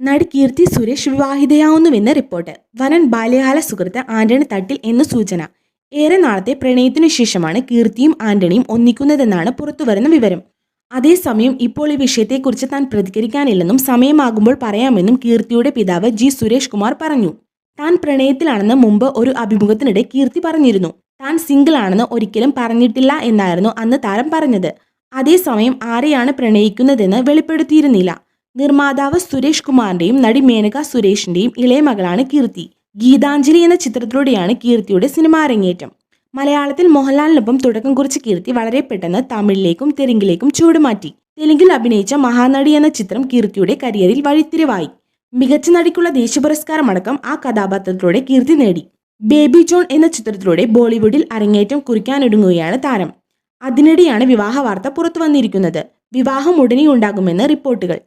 നടി കീർത്തി സുരേഷ് വിവാഹിതയാവുന്നുവെന്ന് റിപ്പോർട്ട്. വനൻ ബാല്യകാല സുഹൃത്ത് ആന്റണി തട്ടിൽ എന്ന് സൂചന. ഏറെ നാളത്തെ പ്രണയത്തിനു ശേഷമാണ് കീർത്തിയും ആന്റണിയും ഒന്നിക്കുന്നതെന്നാണ് പുറത്തുവരുന്ന വിവരം. അതേസമയം ഇപ്പോൾ ഈ വിഷയത്തെക്കുറിച്ച് താൻ പ്രതികരിക്കാനില്ലെന്നും സമയമാകുമ്പോൾ പറയാമെന്നും കീർത്തിയുടെ പിതാവ് ജി സുരേഷ് കുമാർ പറഞ്ഞു. താൻ പ്രണയത്തിലാണെന്ന് മുമ്പ് ഒരു അഭിമുഖത്തിനിടെ കീർത്തി പറഞ്ഞിരുന്നു. താൻ സിംഗിൾ ആണെന്ന് ഒരിക്കലും പറഞ്ഞിട്ടില്ല എന്നായിരുന്നു അന്ന് താരം പറഞ്ഞത്. അതേസമയം ആരെയാണ് പ്രണയിക്കുന്നതെന്ന് വെളിപ്പെടുത്തിയിരുന്നില്ല. നിർമ്മാതാവ് സുരേഷ് കുമാറിന്റെയും നടി മേനക സുരേഷിന്റെയും ഇളയ മകളാണ് കീർത്തി. ഗീതാഞ്ജലി എന്ന ചിത്രത്തിലൂടെയാണ് കീർത്തിയുടെ സിനിമാ അരങ്ങേറ്റം. മലയാളത്തിൽ മോഹൻലാലിനൊപ്പം തുടക്കം കുറിച്ച കീർത്തി വളരെ പെട്ടെന്ന് തമിഴിലേക്കും തെലുങ്കിലേക്കും ചൂടുമാറ്റി തെലുങ്കിൽ അഭിനയിച്ച മഹാനടി എന്ന ചിത്രം കീർത്തിയുടെ കരിയറിൽ വഴിത്തിരിവായി. മികച്ച നടിക്കുള്ള ദേശീയ പുരസ്കാരമടക്കം ആ കഥാപാത്രത്തിലൂടെ കീർത്തി നേടി. ബേബി ജോൺ എന്ന ചിത്രത്തിലൂടെ ബോളിവുഡിൽ അരങ്ങേറ്റം കുറിക്കാനൊരുങ്ങുകയാണ് താരം. അതിനിടെയാണ് വിവാഹ വാർത്ത പുറത്തു വന്നിരിക്കുന്നത്. വിവാഹം ഉടനെ ഉണ്ടാകുമെന്ന് റിപ്പോർട്ടുകൾ.